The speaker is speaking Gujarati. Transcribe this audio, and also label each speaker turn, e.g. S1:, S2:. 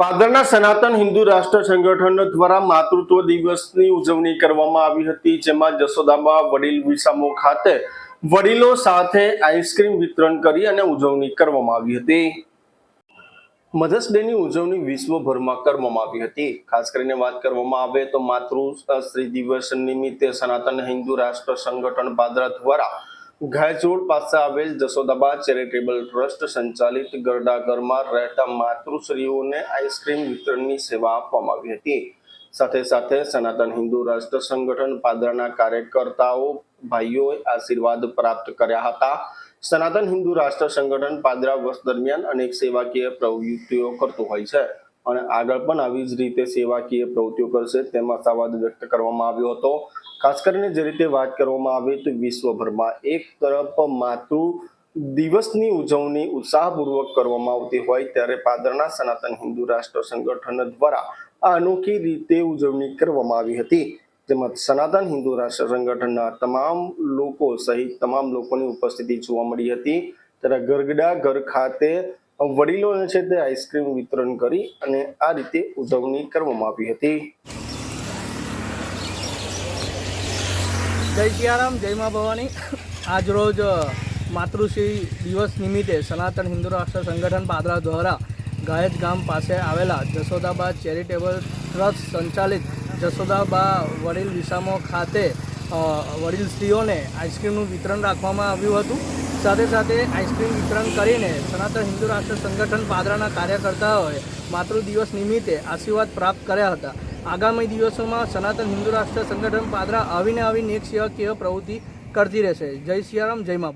S1: પાદરના સનાતન હિન્દુ રાષ્ટ્ર સંગઠન દ્વારા માતૃત્વ દિવસની ઉજવણી કરવામાં આવી હતી, જેમાં જસોદાબા વડીલ વિસામો ખાતે વડીલો સાથે આઈસ્ક્રીમ વિતરણ કરી અને ઉજવણી કરવામાં આવી હતી. મધર્સ ડેની ઉજવણી વિશ્વભરમાં કરવામાં આવી હતી. ખાસ કરીને વાત કરવામાં આવે તો માતૃશ્રી દિવસ નિમિત્તે સનાતન હિન્દુ રાષ્ટ્ર સંગઠન પાદરા દ્વારા ઘાયચોડ પાસે આવેલ જસોદાબા ચેરિટેબલ ટ્રસ્ટ સંચાલિત ગરડાઘરમાં રહેતા માતૃશ્રીઓને આઈસ્ક્રીમ વિતરણની સેવા આપવામાં આવી હતી. સાથે સાથે સનાતન હિન્દુ રાષ્ટ્ર સંગઠન પાદરાના કાર્યકર્તાઓ, ભાઈઓએ આશીર્વાદ પ્રાપ્ત કર્યા હતા. સનાતન હિન્દુ રાષ્ટ્ર સંગઠન પાદરા વર્ષ દરમિયાન અનેક સેવાકીય પ્રવૃત્તિઓ કરતું હોય છે અને આગળ પણ આવી જ રીતે સેવાકીય પ્રવૃત્તિઓ કરશે તેમાં આશાવાદ વ્યક્ત કરવામાં આવ્યો હતો. ખાસ કરીને જે રીતે વાત કરવામાં આવે તો વિશ્વભરમાં એક તરફ માતૃ દિવસની ઉજવણી ઉત્સાહપૂર્વક કરવામાં આવતી હોય ત્યારે પાદરના સનાતન હિન્દુ રાષ્ટ્ર સંગઠન દ્વારા આ અનોખી રીતે ઉજવણી કરવામાં આવી હતી. તેમજ સનાતન હિન્દુ રાષ્ટ્ર સંગઠનના તમામ લોકો સહિત તમામ લોકોની ઉપસ્થિતિ જોવા મળી હતી. ત્યારે ગરગડા ઘર ખાતે વડીલોને છે તે આઈસ્ક્રીમ વિતરણ કરી અને આ રીતે ઉજવણી કરવામાં આવી હતી.
S2: જય સિયારામ, જય મા ભવાની. આજરોજ માતૃશ્રી દિવસ નિમિત્તે સનાતન હિન્દુ રાષ્ટ્ર સંગઠન પાદરા દ્વારા ગાયજ ગામ પાસે આવેલા જસોદાબા ચેરિટેબલ ટ્રસ્ટ સંચાલિત જસોદાબા વડીલ વિસામો ખાતે વડીલ સ્ત્રીઓને આઈસ્ક્રીમનું વિતરણ રાખવામાં આવ્યું હતું. સાથે સાથે આઈસ્ક્રીમ વિતરણ કરીને સનાતન હિન્દુ રાષ્ટ્ર સંગઠન પાદરાના કાર્યકર્તાઓએ માતૃ દિવસ નિમિત્તે આશીર્વાદ પ્રાપ્ત કર્યા હતા. આગામી દિવસોમાં સનાતન હિન્દુ રાષ્ટ્ર સંગઠન પાદરા આવીને આવી નેક સેવાકીય પ્રવૃત્તિ કરતી રહેશે. જય સિયારામ જય મા